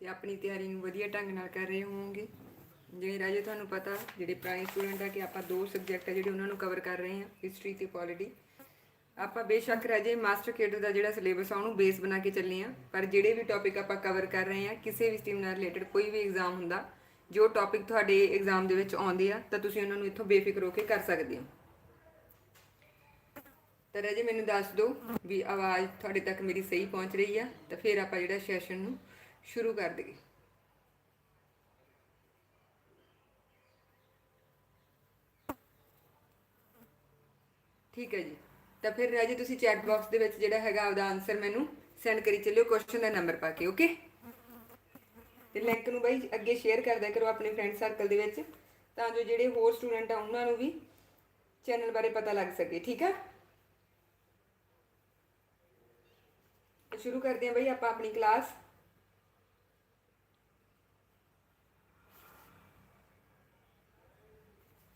ਤੇ ਆਪਣੀ ਤਿਆਰੀ ਨੂੰ ਵਧੀਆ ਢੰਗ ਨਾਲ ਕਰ ਰਹੇ ਹੋਵੋਗੇ। ਜਿਵੇਂ ਰਾਜੇ ਤੁਹਾਨੂੰ ਪਤਾ, ਜਿਹੜੇ ਪੁਰਾਣੇ ਸਟੂਡੈਂਟ ਆ ਕਿ ਆਪਾਂ ਦੋ ਸਬਜੈਕਟ ਆ ਜਿਹੜੇ ਉਹਨਾਂ ਨੂੰ ਕਵਰ ਕਰ ਰਹੇ ਹਾਂ ਹਿਸਟਰੀ ਤੇ ਪੋਲਿਟੀ ਆਪਾਂ ਬੇਸ਼ੱਕ ਰਾਜੇ ਮਾਸਟਰ ਕੇਡਰ ਦਾ ਜਿਹੜਾ ਸਿਲੇਬਸ ਆ, ਉਹਨੂੰ ਬੇਸ ਬਣਾ ਕੇ ਚੱਲੇ ਆ। ਪਰ ਜਿਹੜੇ ਵੀ ਟੌਪਿਕ ਆਪਾਂ ਕਵਰ ਕਰ ਰਹੇ ਆ, ਕਿਸੇ ਵੀ ਸਟਰੀਮ ਨਾਲ ਰਿਲੇਟਡ ਕੋਈ ਵੀ ਐਗਜ਼ਾਮ ਹੁੰਦਾ, ਜੋ ਟੌਪਿਕ ਤੁਹਾਡੇ ਐਗਜ਼ਾਮ ਦੇ ਵਿੱਚ ਆਉਂਦੇ ਆ, ਤਾਂ ਤੁਸੀਂ ਉਹਨਾਂ ਨੂੰ ਇੱਥੋਂ ਬੇਫਿਕਰ ਹੋ ਕੇ ਕਰ ਸਕਦੇ ਹੋ। ਤਾਂ ਰਾਜੇ ਮੈਨੂੰ ਦੱਸ ਦਿਓ ਵੀ ਆਵਾਜ਼ ਤੁਹਾਡੇ ਤੱਕ ਮੇਰੀ ਸਹੀ ਪਹੁੰਚ ਰਹੀ ਆ, ਤਾਂ ਫਿਰ ਆਪਾਂ ਜਿਹੜਾ ਸੈਸ਼ਨ ਨੂੰ ਸ਼ੁਰੂ ਕਰ ਦਈਏ। ਠੀਕ ਹੈ ਜੀ। ਤਾਂ ਫਿਰ ਰਾਜੇ ਤੁਸੀਂ ਚੈਟ ਬਾਕਸ ਦੇ ਵਿੱਚ ਜਿਹੜਾ ਹੈਗਾ ਆਪਦਾ ਆਨਸਰ ਮੈਨੂੰ ਸੈਂਡ ਕਰੀ ਚੱਲਿਓ ਕੁਐਸਚਨ ਦਾ ਨੰਬਰ ਪਾ ਕੇ ਓਕੇ ਤੇ ਲਿੰਕ ਨੂੰ ਬਾਈ ਅੱਗੇ ਸ਼ੇਅਰ ਕਰ ਕਰੋ ਆਪਣੇ ਫਰੈਂਡ ਸਰਕਲ ਦੇ ਵਿੱਚ, ਤਾਂ ਜੋ ਜਿਹੜੇ ਹੋਰ ਸਟੂਡੈਂਟ ਆ ਉਹਨਾਂ ਨੂੰ ਵੀ ਚੈਨਲ ਬਾਰੇ ਪਤਾ ਲੱਗ ਸਕੇ, ਠੀਕ ਆ? ਸ਼ੁਰੂ ਕਰਦੇ ਹਾਂ ਬਈ ਆਪਾਂ ਆਪਣੀ ਕਲਾਸ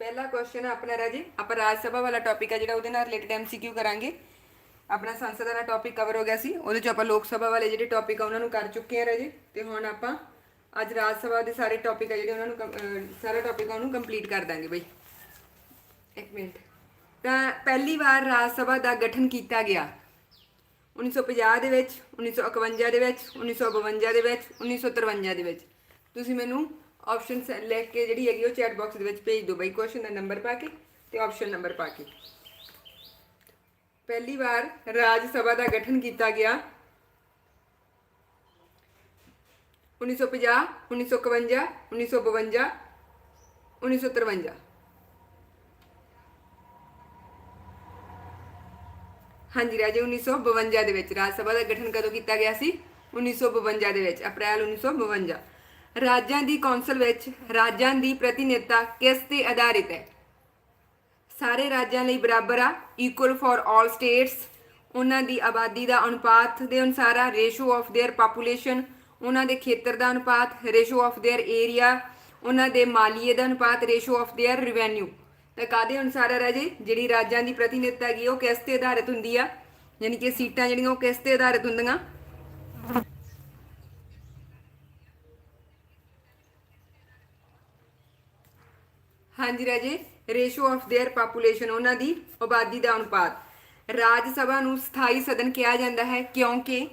ਪਹਿਲਾ ਕੁਐਸਚਨ ਆਪਣਾ ਰਾਜੀ। ਆਪਾਂ ਰਾਜ ਸਭਾ ਵਾਲਾ ਟੌਪਿਕ ਆ ਜਿਹੜਾ ਉਹਦੇ ਨਾਲ ਰਿਲੇਟਡ ਐਮਸੀਕਿਊ ਕਰਾਂਗੇ। ਆਪਣਾ ਸੰਸਦ ਵਾਲਾ ਟੌਪਿਕ ਕਵਰ ਹੋ ਗਿਆ ਸੀ। ਉਹਦੇ ਚ ਆਪਾਂ ਲੋਕ ਸਭਾ ਵਾਲੇ ਜਿਹੜੇ ਟੌਪਿਕ ਆ ਉਹਨਾਂ ਨੂੰ ਕਰ ਚੁੱਕੇ ਆ ਰਾਜੀ। ਤੇ ਹੁਣ ਆਪਾਂ ਅੱਜ ਰਾਜ ਸਭਾ ਦੇ ਸਾਰੇ ਟੌਪਿਕ ਆ ਜਿਹੜੇ ਉਹਨਾਂ ਨੂੰ ਕੰ- ਸਾਰਾ ਟੌਪਿਕ ਆ ਉਹਨੂੰ ਕੰਪਲੀਟ ਕਰ ਦਾਂਗੇ ਬਈ। ਇੱਕ ਮਿੰਟ। ਤਾਂ ਪਹਿਲੀ ਵਾਰ ਰਾਜ ਸਭਾ ਦਾ ਗਠਨ ਕੀਤਾ ਗਿਆ। 1950 ਦੇ ਵਿੱਚ 1951 ਦੇ ਵਿੱਚ 1952 ਦੇ ਵਿੱਚ 1953 ਦੇ ਵਿੱਚ। ਤੁਸੀਂ ਮੈਨੂੰ ਆਪਸ਼ਨਸ ਲਿਖ ਕੇ ਜਿਹੜੀ ਹੈਗੀ ਉਹ ਚੈਟ ਬਾਕਸ ਦੇ ਵਿੱਚ ਭੇਜ ਦਿਓ ਬਈ ਕੁਐਸਚਨ ਦਾ ਨੰਬਰ ਪਾ ਕੇ ਤੇ ਆਪਸ਼ਨ ਨੰਬਰ ਪਾ ਕੇ। ਪਹਿਲੀ ਵਾਰ ਰਾਜ ਸਭਾ ਦਾ ਗਠਨ ਕੀਤਾ ਗਿਆ। 1950 1951 1952 1953 ਹਾਂਜੀ ਰਾਜੇ 1952 ਦੇ ਵਿੱਚ ਰਾਜ ਸਭਾ ਦਾ ਗਠਨ ਕਦੋਂ ਕੀਤਾ ਗਿਆ ਸੀ? 1952 ਦੇ ਵਿੱਚ, ਅਪ੍ਰੈਲ 1952 ਰਾਜਾਂ ਦੀ ਕੌਂਸਲ ਵਿੱਚ ਰਾਜਾਂ ਦੀ ਪ੍ਰਤੀਨਿਧਤਾ ਕਿਸ ਤੇ ਆਧਾਰਿਤ ਹੈ? ਸਾਰੇ ਰਾਜਾਂ ਲਈ ਬਰਾਬਰ ਆ ਇਕੁਅਲ ਫਾਰ ਆਲ ਸਟੇਟਸ ਉਹਨਾਂ ਦੀ ਆਬਾਦੀ ਦਾ ਅਨੁਪਾਤ ਦੇ ਅਨੁਸਾਰ ਆ ਰੇਸ਼ੋ ਆਫ देयर ਪਾਪੂਲੇਸ਼ਨ ਉਹਨਾਂ ਦੇ ਖੇਤਰ ਦਾ ਅਨੁਪਾਤ ਰੇਸ਼ੋ ਆਫ देयर ਏਰੀਆ ਉਹਨਾਂ ਦੇ ਮਾਲੀਏ ਦਾ ਅਨੁਪਾਤ ਰੇਸ਼ੋ ਆਫ देयर ਰਿਵੈਨਿਊ ਤਾਂ ਕਾਦੇ ਅਨੁਸਾਰ ਆ ਜੀ ਜਿਹੜੀ ਰਾਜਾਂ ਦੀ ਪ੍ਰਤੀਨਿਧਤਾ ਹੈਗੀ ਉਹ ਕਿਸ ਤੇ ਆਧਾਰਿਤ ਹੁੰਦੀ ਆ? ਯਾਨੀ ਕਿ ਸੀਟਾਂ ਜਿਹੜੀਆਂ, ਉਹ ਕਿਸ ਤੇ ਆਧਾਰਿਤ ਹੁੰਦੀਆਂ? ਹਾਂਜੀ ਰਾਜੇ ਰੇਸ਼ੋ ਆਫ देयर ਪਾਪੂਲੇਸ਼ਨ ਉਹਨਾਂ ਦੀ ਆਬਾਦੀ ਦਾ ਅਨੁਪਾਤ ਰਾਜ ਸਭਾ ਨੂੰ ਸਥਾਈ ਸਦਨ ਕਿਹਾ ਜਾਂਦਾ ਹੈ ਕਿਉਂਕਿ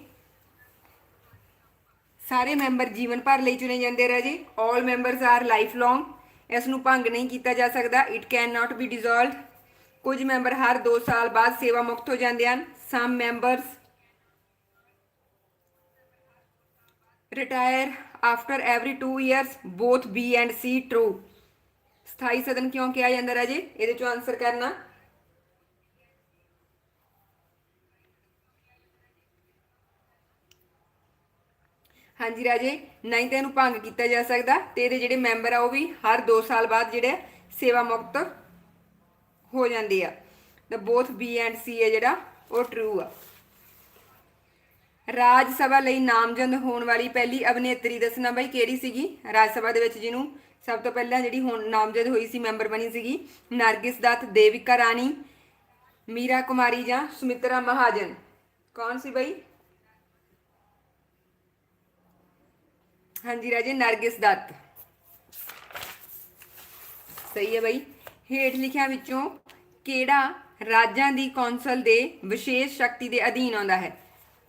ਸਾਰੇ ਮੈਂਬਰ ਜੀਵਨ ਭਰ ਲਈ ਚੁਣੇ ਜਾਂਦੇ ਰਾਜੇ 올 ਮੈਂਬਰਸ ਆਰ ਲਾਈਫ ਲੌਂਗ ਇਸ ਨੂੰ ਭੰਗ ਨਹੀਂ ਕੀਤਾ ਜਾ ਸਕਦਾ it can not be dissolved ਕੁਝ ਮੈਂਬਰ ਹਰ 2 ਸਾਲ ਬਾਅਦ ਸੇਵਾ ਮੁਕਤ ਹੋ ਜਾਂਦੇ ਹਨ some members retire after every 2 years both B and C true ਸਥਾਈ ਸਦਨ ਕਿਉਂ ਕਿਹਾ ਜਾਂਦਾ ਰਾਜੇ? ਇਹਦੇ ਚੋਂ ਆਨਸਰ ਕਰਨਾ। ਹਾਂਜੀ ਰਾਜੇ ਨਹੀਂ ਤਾਂ ਇਹਨੂੰ ਭੰਗ ਕੀਤਾ ਜਾ ਸਕਦਾ ਤੇ ਇਹਦੇ ਜਿਹੜੇ ਮੈਂਬਰ ਆ ਉਹ ਵੀ ਹਰ 2 ਸਾਲ ਬਾਅਦ ਜਿਹੜੇ ਸੇਵਾ ਮੁਕਤ ਹੋ ਜਾਂਦੇ ਆ। ਤਾਂ ਬੋਥ ਬੀ ਐਂਡ ਸੀ ਹੈ ਜਿਹੜਾ, ਉਹ ਟਰੂ ਆ। ਰਾਜ ਸਭਾ ਲਈ ਨਾਮਜ਼ਦ ਹੋਣ ਵਾਲੀ ਪਹਿਲੀ ਅਭਿਨੇਤਰੀ ਦੱਸਣਾ ਬਾਈ ਕਿਹੜੀ ਸੀਗੀ? ਰਾਜ ਸਭਾ ਦੇ ਵਿੱਚ ਜਿਹਨੂੰ ਸਭ ਤੋਂ ਪਹਿਲਾਂ ਜਿਹੜੀ ਹੁਣ ਨਾਮਜ਼ਦ ਹੋਈ ਸੀ ਮੈਂਬਰ ਬਣੀ ਸੀਗੀ, ਨਰਗਿਸ ਦੱਤ, ਦੇਵਿਕਾ ਰਾਣੀ, ਮੀਰਾ ਕੁਮਾਰੀ ਜਾਂ ਸੁਮਿਤਰਾ ਮਹਾਜਨ। ਕੌਣ ਸੀ ਬਈ? ਹਾਂਜੀ ਰਾਜੇ, ਨਰਗਿਸ ਦੱਤ। ਸਹੀ ਹੈ ਬਈ। ਹੇਠ ਲਿਖਿਆਂ ਵਿੱਚੋਂ ਕਿਹੜਾ ਰਾਜਾਂ ਦੀ ਕੌਂਸਲ ਦੇ ਵਿਸ਼ੇਸ਼ ਸ਼ਕਤੀ ਦੇ ਅਧੀਨ ਆਉਂਦਾ ਹੈ?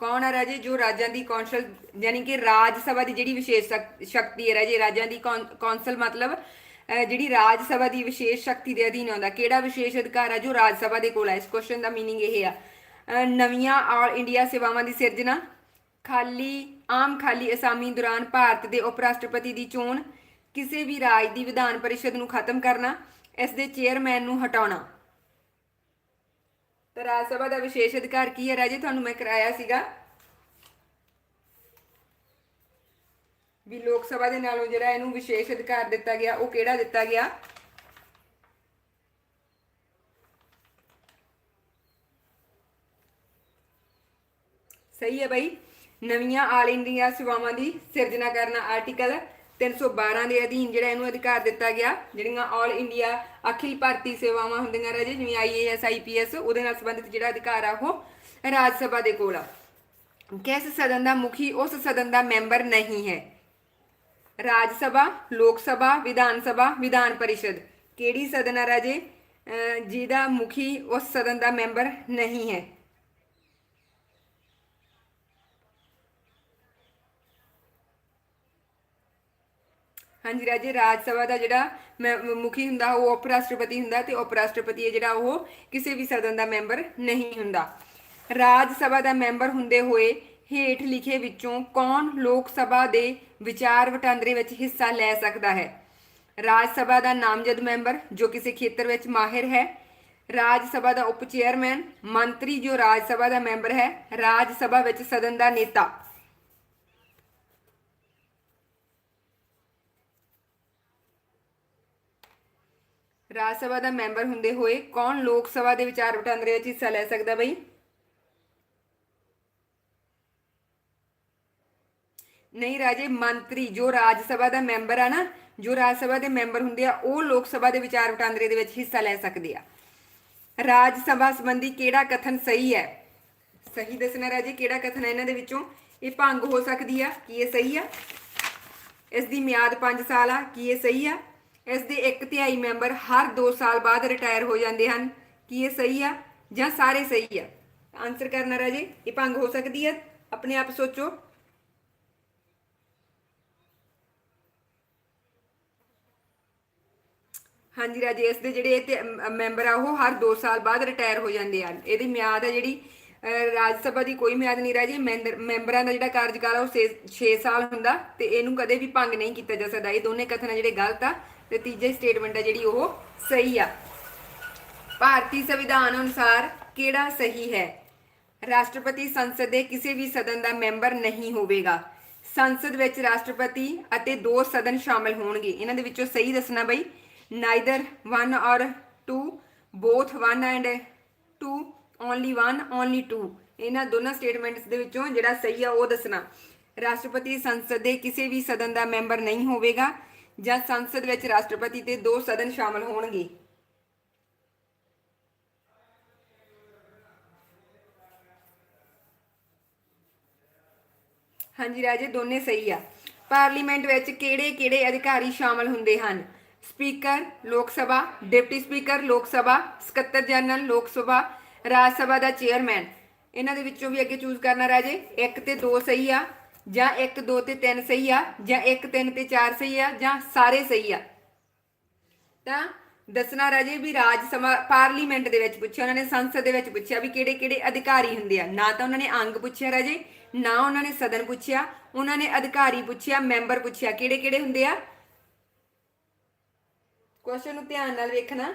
ਕੌਣ ਹੈ ਰਾਜੇ ਜੋ ਰਾਜਾਂ ਦੀ ਕੌਂਸਲ ਯਾਨੀ ਕਿ ਰਾਜ ਸਭਾ ਦੀ ਜਿਹੜੀ ਵਿਸ਼ੇਸ਼ ਸ਼ਕ- ਸ਼ਕਤੀ ਹੈ ਰਾਜੇ ਰਾਜਾਂ ਦੀ ਕੌਂ- ਕੌਂਸਲ ਮਤਲਬ ਅਹ, ਜਿਹੜੀ ਰਾਜ ਸਭਾ ਦੀ ਵਿਸ਼ੇਸ਼ ਸ਼ਕਤੀ ਦੇ ਅਧੀਨ ਆਉਂਦਾ ਕਿਹੜਾ ਵਿਸ਼ੇਸ਼ ਅਧਿਕਾਰ ਹੈ ਜੋ ਰਾਜ ਸਭਾ ਦੇ ਕੋਲ ਹੈ ਇਸ ਕੁਐਸਚਨ ਦਾ मीनिंग ਇਹ ਆ ਅਹ, ਨਵੀਆਂ ਆਲ ਇੰਡੀਆ ਸੇਵਾਵਾਂ ਦੀ ਸਿਰਜਣਾ ਖਾਲੀ ਆਮ ਖਾਲੀ ਅਸਾਮੀ ਦੌਰਾਨ ਭਾਰਤ ਦੇ ਉਪ ਰਾਸ਼ਟਰਪਤੀ ਦੀ ਚੋਣ ਕਿਸੇ ਵੀ ਰਾਜ ਦੀ ਵਿਧਾਨ ਪਰਿਸ਼ਦ ਨੂੰ ਖਤਮ ਕਰਨਾ ਇਸ ਦੇ ਚੇਅਰਮੈਨ ਨੂੰ ਹਟਾਉਣਾ ਤਾਂ ਰਾਜ ਸਭਾ ਦਾ ਵਿਸ਼ੇਸ਼ ਅਧਿਕਾਰ ਕੀ ਹੈ ਰਾਜੇ? ਤੁਹਾਨੂੰ ਮੈਂ ਕਰਾਇਆ ਸੀਗਾ ਵੀ ਲੋਕ ਸਭਾ ਦੇ ਨਾਲੋਂ ਜਿਹੜਾ ਇਹਨੂੰ ਵਿਸ਼ੇਸ਼ ਅਧਿਕਾਰ ਦਿੱਤਾ ਗਿਆ, ਉਹ ਕਿਹੜਾ ਦਿੱਤਾ ਗਿਆ? ਸਹੀ ਹੈ ਬਈ। ਨਵੀਆਂ ਆਲ ਇੰਡੀਆ ਸੇਵਾਵਾਂ ਦੀ ਸਿਰਜਣਾ ਕਰਨਾ ਆਰਟੀਕਲ 312 ਦੇ ਅਧੀਨ ਜਿਹੜਾ ਇਹਨੂੰ ਅਧਿਕਾਰ ਦਿੱਤਾ ਗਿਆ, ਜਿਹੜੀਆਂ ਆਲ ਇੰਡੀਆ ਅਖਿਲ ਭਾਰਤੀ ਸੇਵਾਵਾਂ ਹੁੰਦੀਆਂ ਰਾਜੇ, ਜਿਵੇਂ ਆਈਏਐਸ ਆਈਪੀਐਸ ਉਹਦੇ ਨਾਲ ਸੰਬੰਧਿਤ ਜਿਹੜਾ ਅਧਿਕਾਰ ਆ ਉਹ ਰਾਜ ਸਭਾ ਦੇ ਕੋਲ ਆ। ਕਿਸ ਸਦਨ ਦਾ ਮੁਖੀ ਉਸ ਸਦਨ ਦਾ ਮੈਂਬਰ ਨਹੀਂ ਹੈ? ਰਾਜ ਸਭਾ, ਲੋਕ ਸਭਾ, ਵਿਧਾਨ ਸਭਾ, ਵਿਧਾਨ ਪਰਿਸ਼ਦ। ਕਿਹੜੀ ਸਦਨ ਆ ਰਾਜੇ? ਅਹ ਜਿਹਦਾ ਮੁਖੀ ਉਸ ਸਦਨ ਦਾ ਮੈਂਬਰ ਨਹੀਂ ਹੈ। ਹਾਂਜੀ, ਰਾਜੇ, ਰਾਜ ਸਭਾ ਦਾ ਜਿਹੜਾ ਮੈਂ- ਮੁਖੀ ਹੁੰਦਾ, ਉਹ ਉਪ ਰਾਸ਼ਟਰਪਤੀ ਹੁੰਦਾ ਤੇ ਉਪ ਰਾਸ਼ਟਰਪਤੀ ਹੈ ਜਿਹੜਾ ਉਹ ਕਿਸੇ ਵੀ ਸਦਨ ਦਾ ਮੈਂਬਰ ਨਹੀਂ ਹੁੰਦਾ। ਰਾਜ ਸਭਾ ਦਾ ਮੈਂਬਰ ਹੁੰਦੇ ਹੋਏ ਹੇਠ ਲਿਖੇ ਵਿੱਚੋਂ ਕੌਣ ਲੋਕ ਸਭਾ ਦੇ ਵਿਚਾਰ ਵਟਾਂਦਰੇ ਵਿੱਚ ਹਿੱਸਾ ਲੈ ਸਕਦਾ ਹੈ? ਰਾਜ ਸਭਾ ਦਾ ਨਾਮਜ਼ਦ ਮੈਂਬਰ, ਜੋ ਕਿਸੇ ਖੇਤਰ ਵਿੱਚ ਮਾਹਿਰ ਹੈ। ਰਾਜ ਸਭਾ ਦਾ ਉਪ ਚੇਅਰਮੈਨ ਮੰਤਰੀ, ਜੋ ਰਾਜ ਸਭਾ ਦਾ ਮੈਂਬਰ ਹੈ, ਰਾਜ ਸਭਾ ਵਿੱਚ ਸਦਨ ਦਾ ਨੇਤਾ। ਰਾਜ ਸਭਾ ਦਾ ਮੈਂਬਰ ਹੁੰਦੇ ਹੋਏ ਕੌਣ ਲੋਕ ਸਭਾ ਦੇ ਵਿਚਾਰ ਵਟਾਂਦਰੇ ਵਿੱਚ ਹਿੱਸਾ ਲੈ ਸਕਦਾ ਬਈ? ਨਹੀਂ ਰਾਜੇ, ਮੰਤਰੀ ਜੋ ਰਾਜ ਸਭਾ ਦਾ ਮੈਂਬਰ ਆ ਨਾ, ਜੋ ਰਾਜ ਸਭਾ ਦੇ ਮੈਂਬਰ ਹੁੰਦੇ ਆ, ਉਹ ਲੋਕ ਸਭਾ ਦੇ ਵਿਚਾਰ ਵਟਾਂਦਰੇ ਦੇ ਵਿੱਚ ਹਿੱਸਾ ਲੈ ਸਕਦੇ ਆ। ਰਾਜ ਸਭਾ ਸੰਬੰਧੀ ਕਿਹੜਾ ਕਥਨ ਸਹੀ ਹੈ? ਸਹੀ ਦੱਸਣਾ ਰਾਜੇ, ਕਿਹੜਾ ਕਥਨ ਹੈ ਇਹਨਾਂ ਦੇ ਵਿੱਚੋਂ? ਇਹ ਭੰਗ ਹੋ ਸਕਦੀ ਆ, ਕੀ ਇਹ ਸਹੀ ਆ? ਇਸ ਦੀ ਮਿਆਦ 5 ਸਾਲ ਆ, ਕੀ ਇਹ ਸਹੀ ਆ? ਇਸ ਦੇ ਇੱਕ ਤਿਹਾਈ ਮੈਂਬਰ ਹਰ 2 ਸਾਲ ਬਾਅਦ ਰਿਟਾਇਰ ਹੋ ਜਾਂਦੇ ਹਨ। ਕੀ ਇਹ ਸਹੀ ਆ ਜਾਂ ਸਾਰੇ ਸਹੀ ਆ? ਆਨਸਰ ਕਰਨਾ ਰਾਜੇ, ਇਹ ਭੰਗ ਹੋ ਸਕਦੀ ਹੈ ਆਪਣੇ ਆਪ ਸੋਚੋ। ਹਾਂਜੀ ਰਾਜੇ, ਇਸ ਦੇ ਜਿਹੜੇ ਤੇ ਮੈਂਬਰ ਆ, ਉਹ ਹਰ 2 ਸਾਲ ਬਾਅਦ ਰਿਟਾਇਰ ਹੋ ਜਾਂਦੇ ਹਨ। ਇਹਦੀ ਮਿਆਦ ਆ ਜਿਹੜੀ ਰਾਜ ਸਭਾ ਦੀ ਕੋਈ ਮਿਆਦ ਨਹੀਂ ਰਾਜੇ। ਮੈਂਬਰ- ਮੈਂਬਰਾਂ ਦਾ ਜਿਹੜਾ ਕਾਰਜਕਾਲ ਆ, ਉਹ 6 ਸਾਲ ਹੁੰਦਾ ਤੇ ਇਹਨੂੰ ਕਦੇ ਵੀ ਭੰਗ ਨਹੀਂ ਕੀਤਾ ਜਾ ਸਕਦਾ। ਇਹ ਦੋਨੇ ਕਥਨ ਆ ਜਿਹੜੇ ਗਲਤ ਆ ਤੇ ਤੀਜੀ ਸਟੇਟਮੈਂਟ ਆ ਜਿਹੜੀ ਉਹ ਸਹੀ ਆ। ਭਾਰਤੀ ਸੰਵਿਧਾਨ ਅਨੁਸਾਰ ਕਿਹੜਾ ਸਹੀ ਹੈ? ਰਾਸ਼ਟਰਪਤੀ ਸੰਸਦ ਦੇ ਕਿਸੇ ਵੀ ਸਦਨ ਦਾ ਮੈਂਬਰ ਨਹੀਂ ਹੋਵੇਗਾ। ਸੰਸਦ ਵਿੱਚ ਰਾਸ਼ਟਰਪਤੀ ਅਤੇ ਦੋ ਸਦਨ ਸ਼ਾਮਲ ਹੋਣਗੇ। ਇਹਨਾਂ ਦੇ ਵਿੱਚੋਂ ਸਹੀ ਦੱਸਣਾ ਬਈ ਨਾਈਦਰ 1 ਔਰ 2 ਬੋਥ 1 ਐਂਡ 2 ਓਨਲੀ 1 ਓਨਲੀ 2 ਇਹਨਾਂ ਦੋਨਾਂ ਸਟੇਟਮੈਂਟਸ ਦੇ ਵਿੱਚੋਂ ਜਿਹੜਾ ਸਹੀ ਆ ਉਹ ਦੱਸਣਾ। ਰਾਸ਼ਟਰਪਤੀ ਸੰਸਦ ਦੇ ਕਿਸੇ ਵੀ ਸਦਨ ਦਾ ਮੈਂਬਰ ਨਹੀਂ ਹੋਵੇਗਾ। ਜਾਂ ਸੰਸਦ ਵਿੱਚ ਰਾਸ਼ਟਰਪਤੀ ਤੇ ਦੋ ਸਦਨ ਸ਼ਾਮਲ ਹੋਣਗੇ। ਹਾਂਜੀ ਰਾਜੇ, ਦੋਨੇ ਸਹੀ ਆ। ਪਾਰਲੀਮੈਂਟ ਵਿੱਚ ਕਿਹੜੇ-ਕਿਹੜੇ ਅਧਿਕਾਰੀ ਸ਼ਾਮਲ ਹੁੰਦੇ ਹਨ? ਸਪੀਕਰ, ਲੋਕ ਸਭਾ, ਡਿਪਟੀ ਸਪੀਕਰ, ਲੋਕ ਸਭਾ, ਸਕੱਤਰ ਜਨਰਲ, ਲੋਕ ਸਭਾ, ਰਾਜ ਸਭਾ ਦਾ ਚੇਅਰਮੈਨ। ਇਹਨਾਂ ਦੇ ਵਿੱਚੋਂ ਵੀ ਅੱਗੇ ਚੂਜ਼ ਕਰਨਾ ਰਾਜੇ। ਇੱਕ ਤੇ ਦੋ ਸਹੀ ਆ। ਜਾਂ 1 2 ਤੇ 3 ਸਹੀ ਆ, ਜਾਂ 1 3 ਤੇ 4 ਸਹੀ ਆ, ਜਾਂ ਸਾਰੇ ਸਹੀ ਆ। ਤਾਂ ਦੱਸਣਾ ਰਾਜੇ ਵੀ ਰਾਜ ਸਭਾ ਪਾਰਲੀਮੈਂਟ ਦੇ ਵਿੱਚ ਪੁੱਛਿਆ, ਉਹਨਾਂ ਨੇ ਸੰਸਦ ਦੇ ਵਿੱਚ ਪੁੱਛਿਆ ਵੀ ਕਿਹੜੇ ਕਿਹੜੇ ਅਧਿਕਾਰੀ ਹੁੰਦੇ ਆ। ਨਾ ਤਾਂ ਉਹਨਾਂ ਨੇ ਅੰਗ ਪੁੱਛਿਆ ਰਾਜੇ, ਨਾ ਉਹਨਾਂ ਨੇ ਸਦਨ ਪੁੱਛਿਆ, ਉਹਨਾਂ ਨੇ ਅਧਿਕਾਰੀ ਪੁੱਛਿਆ, ਮੈਂਬਰ ਪੁੱਛਿਆ, ਕਿਹੜੇ ਕਿਹੜੇ ਹੁੰਦੇ ਆ? ਕੁਐਸਚਨ ਨੂੰ ਧਿਆਨ ਨਾਲ ਵੇਖਣਾ।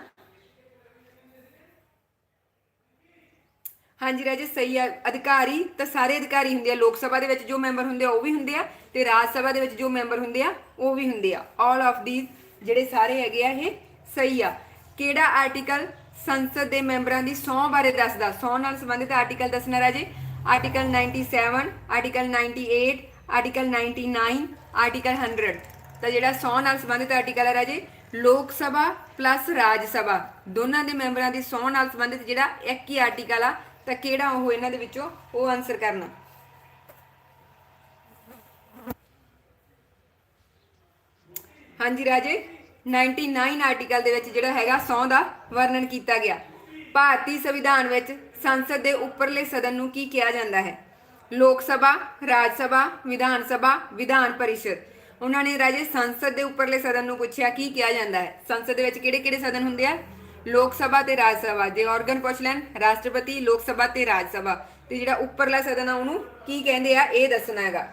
ਹਾਂਜੀ ਰਾਜੇ, ਸਹੀ ਆ। ਅਧਿਕਾਰੀ ਤਾਂ ਸਾਰੇ ਅਧਿਕਾਰੀ ਹੁੰਦੇ ਆ। ਲੋਕ ਸਭਾ ਦੇ ਵਿੱਚ ਜੋ ਮੈਂਬਰ ਹੁੰਦੇ ਆ, ਉਹ ਵੀ ਹੁੰਦੇ ਆ ਤੇ ਰਾਜ ਸਭਾ ਦੇ ਵਿੱਚ ਜੋ ਮੈਂਬਰ ਹੁੰਦੇ ਆ, ਉਹ ਵੀ ਹੁੰਦੇ ਆ। ਆਲ ਆਫ ਥੀਸ ਜਿਹੜੇ ਸਾਰੇ ਹੈਗੇ ਆ, ਇਹ ਸਹੀ ਆ। ਕਿਹੜਾ ਆਰਟੀਕਲ ਸੰਸਦ ਦੇ ਮੈਂਬਰਾਂ ਦੀ ਸਹੁੰ ਬਾਰੇ ਦੱਸਦਾ? ਸਹੁੰ ਨਾਲ ਸੰਬੰਧਿਤ ਆਰਟੀਕਲ ਦੱਸਣਾ ਰਾਜੇ। ਆਰਟੀਕਲ 97 ਆਰਟੀਕਲ 98 ਆਰਟੀਕਲ 99 ਆਰਟੀਕਲ 100 ਤਾਂ ਜਿਹੜਾ ਸਹੁੰ ਨਾਲ ਸੰਬੰਧਿਤ ਆਰਟੀਕਲ ਹੈ ਰਾਜੇ, ਲੋਕ ਸਭਾ ਪਲੱਸ ਰਾਜ ਸਭਾ। ਦੋਨਾਂ ਦੇ ਮੈਂਬਰਾਂ ਦੀ ਸਹੁੰ ਨਾਲ ਸੰਬੰਧਿਤ ਜਿਹੜਾ ਇੱਕ ਹੀ ਆਰਟੀਕਲ ਆ ਤਾਂ ਕਿਹੜਾ ਉਹ ਇਹਨਾਂ ਦੇ ਵਿੱਚੋਂ ਉਹ ਆਨਸਰ ਕਰਨਾ? ਹਾਂਜੀ ਰਾਜੇ 99 ਆਰਟੀਕਲ ਦੇ ਵਿੱਚ ਜਿਹੜਾ ਹੈਗਾ ਸੌ ਦਾ ਵਰਣਨ ਕੀਤਾ ਗਿਆ। ਭਾਰਤੀ ਸੰਵਿਧਾਨ ਵਿੱਚ ਸੰਸਦ ਦੇ ਉੱਪਰਲੇ ਸਦਨ ਨੂੰ ਕੀ ਕਿਹਾ ਜਾਂਦਾ ਹੈ? ਲੋਕ ਸਭਾ, ਰਾਜ ਸਭਾ, ਵਿਧਾਨ ਸਭਾ, ਵਿਧਾਨ ਪਰਿਸ਼ਦ। ਉਹਨਾਂ ਨੇ ਰਾਜੇ, ਸੰਸਦ ਦੇ ਉੱਪਰਲੇ ਸਦਨ ਨੂੰ ਪੁੱਛਿਆ, ਕੀ ਕਿਹਾ ਜਾਂਦਾ ਹੈ? ਸੰਸਦ ਦੇ ਵਿੱਚ ਕਿਹੜੇ ਕਿਹੜੇ ਸਦਨ ਹੁੰਦੇ ਆ? ਲੋਕ ਸਭਾ ਤੇ ਰਾਜ ਸਭਾ। ਜੇ ਆਰਗਨ ਪੁੱਛ ਲੈਣ, ਰਾਸ਼ਟਰਪਤੀ, ਲੋਕ ਸਭਾ ਤੇ ਰਾਜ ਸਭਾ। ਤੇ ਜਿਹੜਾ ਉੱਪਰਲਾ ਸਦਨ ਆ ਉਹਨੂੰ ਕੀ ਕਹਿੰਦੇ ਆ? ਇਹ ਦੱਸਣਾ ਹੈਗਾ।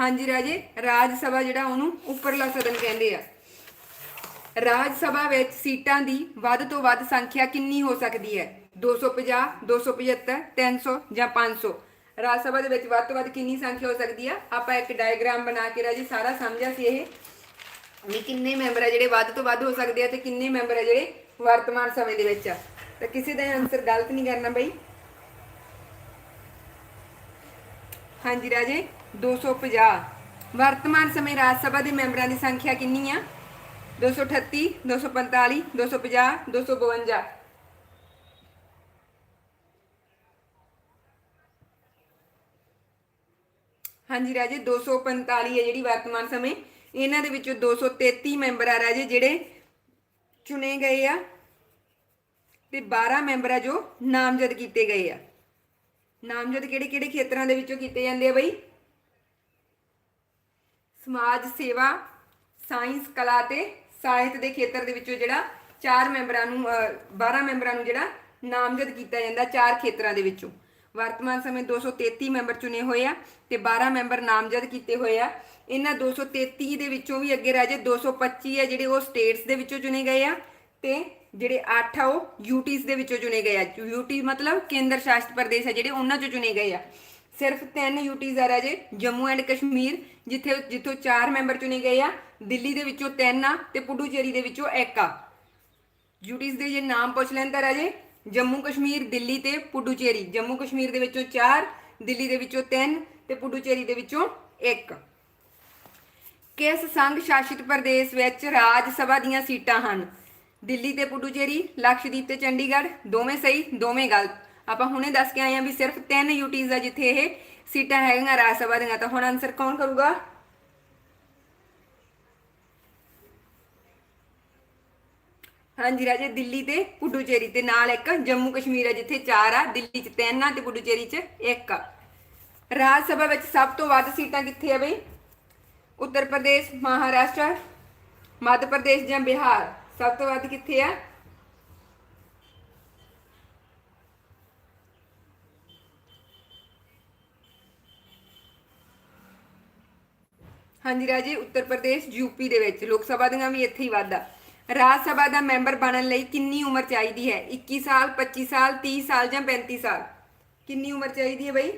ਹਾਂਜੀ ਰਾਜੇ, ਰਾਜ ਸਭਾ ਜਿਹੜਾ ਉਹਨੂੰ ਉੱਪਰਲਾ ਸਦਨ ਕਹਿੰਦੇ ਆ। ਰਾਜ ਸਭਾ ਵਿੱਚ ਸੀਟਾਂ ਦੀ ਵੱਧ ਤੋਂ ਵੱਧ ਸੰਖਿਆ ਕਿੰਨੀ ਹੋ ਸਕਦੀ ਹੈ? 250 275 300 ਜਾਂ 500 ਰਾਜ ਸਭਾ ਦੇ ਵਿੱਚ ਵੱਧ ਤੋਂ ਵੱਧ ਕਿੰਨੀ ਸੰਖਿਆ ਹੋ ਸਕਦੀ ਆ? ਆਪਾਂ ਇੱਕ ਡਾਇਗਰਾਮ ਬਣਾ ਕੇ ਰਾਜੇ ਸਾਰਾ ਸਮਝਿਆ ਸੀ ਇਹ। ਵੀ ਕਿੰਨੇ ਮੈਂਬਰ ਆ ਜਿਹੜੇ ਵੱਧ ਤੋਂ ਵੱਧ ਹੋ ਸਕਦੇ ਆ ਤੇ ਕਿੰਨੇ ਮੈਂਬਰ ਆ ਜਿਹੜੇ ਵਰਤਮਾਨ ਸਮੇਂ ਦੇ ਵਿੱਚ ਆ। ਤਾਂ ਕਿਸੇ ਦਾ ਆਨਸਰ ਗਲਤ ਨਹੀਂ ਕਰਨਾ ਬਈ। ਹਾਂਜੀ ਰਾਜੇ। 250 ਵਰਤਮਾਨ ਸਮੇਂ ਰਾਜ ਸਭਾ ਦੇ ਮੈਂਬਰਾਂ ਦੀ ਸੰਖਿਆ ਕਿੰਨੀ ਆ? 238 245 250 252 ਹਾਂਜੀ ਰਾਜੇ 245 ਹੈ ਜਿਹੜੀ ਵਰਤਮਾਨ ਸਮੇਂ। ਇਹਨਾਂ ਦੇ ਵਿੱਚੋਂ 233 ਮੈਂਬਰ ਆ ਰਾਜੇ, ਜਿਹੜੇ ਚੁਣੇ ਗਏ ਆ ਤੇ 12 ਮੈਂਬਰ ਆ ਜੋ ਨਾਮਜ਼ਦ ਕੀਤੇ ਗਏ ਆ। ਨਾਮਜ਼ਦ ਕਿਹੜੇ ਕਿਹੜੇ ਖੇਤਰਾਂ ਦੇ ਵਿੱਚੋਂ ਕੀਤੇ ਜਾਂਦੇ ਆ ਬਈ? ਸਮਾਜ ਸੇਵਾ ਸਾਇੰਸ ਕਲਾ ਤੇ ਸਾਹਿਤ ਦੇ ਖੇਤਰ ਦੇ ਵਿੱਚੋਂ ਜਿਹੜਾ ਚਾਰ ਮੈਂਬਰਾਂ ਨੂੰ ਅਹ, 12 ਮੈਂਬਰਾਂ ਨੂੰ ਜਿਹੜਾ ਨਾਮਜ਼ਦ ਕੀਤਾ ਜਾਂਦਾ ਚਾਰ ਖੇਤਰਾਂ ਦੇ ਵਿੱਚੋਂ। ਵਰਤਮਾਨ ਸਮੇਂ 233 ਮੈਂਬਰ ਚੁਣੇ ਹੋਏ ਆ ਤੇ 12 ਮੈਂਬਰ ਨਾਮਜ਼ਦ ਕੀਤੇ ਹੋਏ ਆ। ਇਹਨਾਂ 233 ਦੇ ਵਿੱਚੋਂ ਵੀ ਅੱਗੇ ਰਾਜੇ 225 ਆ ਜਿਹੜੇ ਉਹ ਸਟੇਟਸ ਦੇ ਵਿੱਚੋਂ ਚੁਣੇ ਗਏ ਆ ਤੇ ਜਿਹੜੇ 8 ਆ ਉਹ ਯੂਟੀਜ਼ ਦੇ ਵਿੱਚੋਂ ਚੁਣੇ ਗਏ ਆ। ਯੂਟੀ ਮਤਲਬ ਕੇਂਦਰ ਸ਼ਾਸਿਤ ਪ੍ਰਦੇਸ਼ ਆ ਜਿਹੜੇ ਉਹਨਾਂ ਚੋਂ ਚੁਣੇ ਗਏ ਆ। ਸਿਰਫ ਤਿੰਨ ਯੂਟੀਜ਼ ਆ ਰਾਜੇ, ਜੰਮੂ ਐਂਡ ਕਸ਼ਮੀਰ, ਜਿੱਥੇ ਜਿੱਥੋਂ 4 ਮੈਂਬਰ ਚੁਣੇ ਗਏ ਆ। ਦਿੱਲੀ ਦੇ ਵਿੱਚੋਂ 3 ਆ ਤੇ ਪੁਡੂਚੇਰੀ ਦੇ ਵਿੱਚੋਂ 1 ਆ। ਯੂਟੀਜ਼ ਦੇ ਜੇ ਨਾਮ ਪੁੱਛ ਲੈਣ ਤਾਂ ਰਾਜੇ, ਜੰਮੂ, ਕਸ਼ਮੀਰ, ਦਿੱਲੀ ਤੇ ਪੁਡੂਚੇਰੀ। ਜੰਮੂ, ਕਸ਼ਮੀਰ ਦੇ ਵਿੱਚੋਂ 4 ਦਿੱਲੀ ਦੇ ਵਿੱਚੋਂ 3 ਤੇ ਪੁਡੂਚੇਰੀ ਦੇ ਵਿੱਚੋਂ 1 ਕਿਸ ਸੰਘ ਸ਼ਾਸਿਤ ਪ੍ਰਦੇਸ਼ ਵਿੱਚ ਰਾਜ ਸਭਾ ਦੀਆਂ ਸੀਟਾਂ ਹਨ? ਦਿੱਲੀ ਤੇ ਪੁਡੂਚੇਰੀ, ਲਕਸ਼ਦੀਪ ਤੇ ਚੰਡੀਗੜ੍ਹ, ਦੋਵੇਂ ਸਹੀ, ਦੋਵੇਂ ਗਲਤ। ਆਪਾਂ ਹੁਣੇ ਦੱਸ ਕੇ ਆਏ ਆ ਵੀ ਸਿਰਫ ਤਿੰਨ ਯੂਟੀਜ਼ ਆ ਜਿੱਥੇ ਇਹ ਸੀਟਾਂ ਹੈਗੀਆਂ ਰਾਜ ਸਭਾ ਦੀਆਂ। ਤਾਂ ਹੁਣ ਆਨਸਰ ਕੌਣ ਕਰੂਗਾ? ਹਾਂਜੀ ਰਾਜੇ, ਦਿੱਲੀ ਤੇ ਪੁਡੂਚੇਰੀ ਤੇ ਨਾਲ ਇੱਕ, ਜੰਮੂ ਕਸ਼ਮੀਰ ਹੈ ਜਿੱਥੇ 4 ਆ, ਦਿੱਲੀ 'ਚ 3 ਆ ਤੇ ਪੁਡੂਚੇਰੀ 'ਚ 1 ਆ। ਰਾਜ ਸਭਾ ਵਿੱਚ ਸਭ ਤੋਂ ਵੱਧ ਸੀਟਾਂ ਕਿੱਥੇ ਆ ਬਈ? ਉੱਤਰ ਪ੍ਰਦੇਸ਼, ਮਹਾਰਾਸ਼ਟਰ, ਮੱਧ ਪ੍ਰਦੇਸ਼ ਜਾਂ ਬਿਹਾਰ? ਸਭ ਤੋਂ ਵੱਧ ਕਿੱਥੇ ਆ? ਹਾਂਜੀ ਰਾਜੇ ਉੱਤਰ ਪ੍ਰਦੇਸ਼ ਯੂਪੀ ਦੇ ਵਿੱਚ। ਲੋਕ ਸਭਾ ਦੀਆਂ ਵੀ ਇੱਥੇ ਹੀ ਵੱਧ। ਰਾਜ ਸਭਾ ਦਾ ਮੈਂਬਰ ਬਣਨ ਲਈ ਕਿੰਨੀ ਉਮਰ ਚਾਹੀਦੀ ਹੈ? 21 ਸਾਲ 25 ਸਾਲ 30 ਸਾਲ ਜਾਂ 35 ਸਾਲ? ਕਿੰਨੀ ਉਮਰ ਚਾਹੀਦੀ ਹੈ ਬਈ?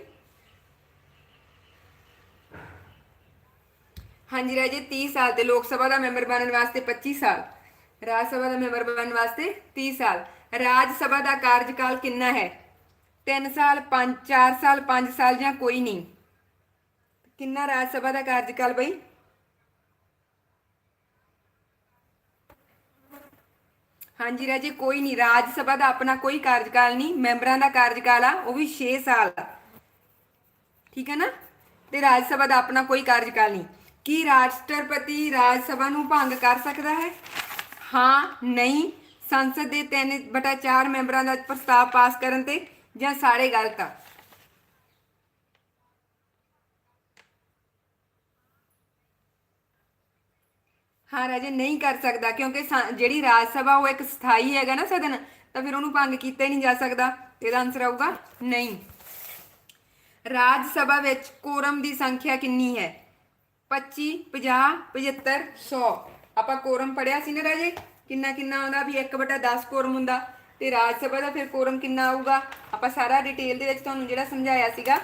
ਹਾਂਜੀ ਰਾਜੇ 30 ਸਾਲ ਤੇ ਲੋਕ ਸਭਾ ਦਾ ਮੈਂਬਰ ਬਣਨ ਵਾਸਤੇ 25 ਸਾਲ। ਰਾਜ ਸਭਾ ਦਾ ਮੈਂਬਰ ਬਣਨ ਵਾਸਤੇ 30 ਸਾਲ। ਰਾਜ ਸਭਾ ਦਾ ਕਾਰਜਕਾਲ ਕਿੰਨਾ ਹੈ? 3 ਸਾਲ 5 4 ਸਾਲ 5 ਸਾਲ ਜਾਂ ਕੋਈ ਨਹੀਂ? ਕਿੰਨਾ ਰਾਜ ਸਭਾ ਦਾ ਕਾਰਜਕਾਲ ਬਈ? ਹਾਂਜੀ ਰਾਜੇ, ਕੋਈ ਨਹੀਂ। ਰਾਜ ਸਭਾ ਦਾ ਆਪਣਾ ਕੋਈ ਕਾਰਜਕਾਲ ਨਹੀਂ, ਮੈਂਬਰਾਂ ਦਾ ਕਾਰਜਕਾਲ ਆ, ਉਹ ਵੀ 6 ਸਾਲ ਆ। ਠੀਕ ਹੈ ਨਾ? ਤੇ ਰਾਜ ਸਭਾ ਦਾ ਆਪਣਾ ਕੋਈ ਕਾਰਜਕਾਲ ਨਹੀਂ। ਕੀ ਰਾਸ਼ਟਰਪਤੀ ਰਾਜ ਸਭਾ ਨੂੰ ਭੰਗ ਕਰ ਸਕਦਾ ਹੈ? ਹਾਂ, ਨਹੀਂ। ਸੰਸਦ ਦੇ 3 ਬਟਾ 4 ਮੈਂਬਰਾਂ ਦਾ ਪ੍ਰਸਤਾਵ ਪਾਸ ਕਰਨ ਤੇ ਜਾਂ ਸਾਰੇ ਗਲਤ ਆ? ਹਾਂ ਰਾਜੇ, ਨਹੀਂ ਕਰ ਸਕਦਾ, ਕਿਉਂਕਿ ਸਾ- ਜਿਹੜੀ ਰਾਜ ਸਭਾ ਉਹ ਇੱਕ ਸਥਾਈ ਹੈਗਾ ਨਾ ਸਦਨ, ਤਾਂ ਫਿਰ ਉਹਨੂੰ ਭੰਗ ਕੀਤਾ ਹੀ ਨਹੀਂ ਜਾ ਸਕਦਾ। ਇਹਦਾ ਆਨਸਰ ਆਊਗਾ, ਨਹੀਂ। ਰਾਜ ਸਭਾ ਵਿੱਚ ਕੋਰਮ ਦੀ ਸੰਖਿਆ ਕਿੰਨੀ ਹੈ? 25 50 75 100 ਆਪਾਂ ਕੋਰਮ ਪੜਿਆ ਸੀ ਨਾ ਰਾਜੇ? ਕਿੰਨਾ ਕਿੰਨਾ ਆਉਂਦਾ ਵੀ 1/10 ਕੋਰਮ ਹੁੰਦਾ। ਤੇ ਰਾਜ ਸਭਾ ਦਾ ਫਿਰ ਕੋਰਮ ਕਿੰਨਾ ਆਊਗਾ? ਆਪਾਂ ਸਾਰਾ ਡਿਟੇਲ ਦੇ ਵਿੱਚ ਤੁਹਾਨੂੰ ਜਿਹੜਾ ਸਮਝਾਇਆ ਸੀਗਾ,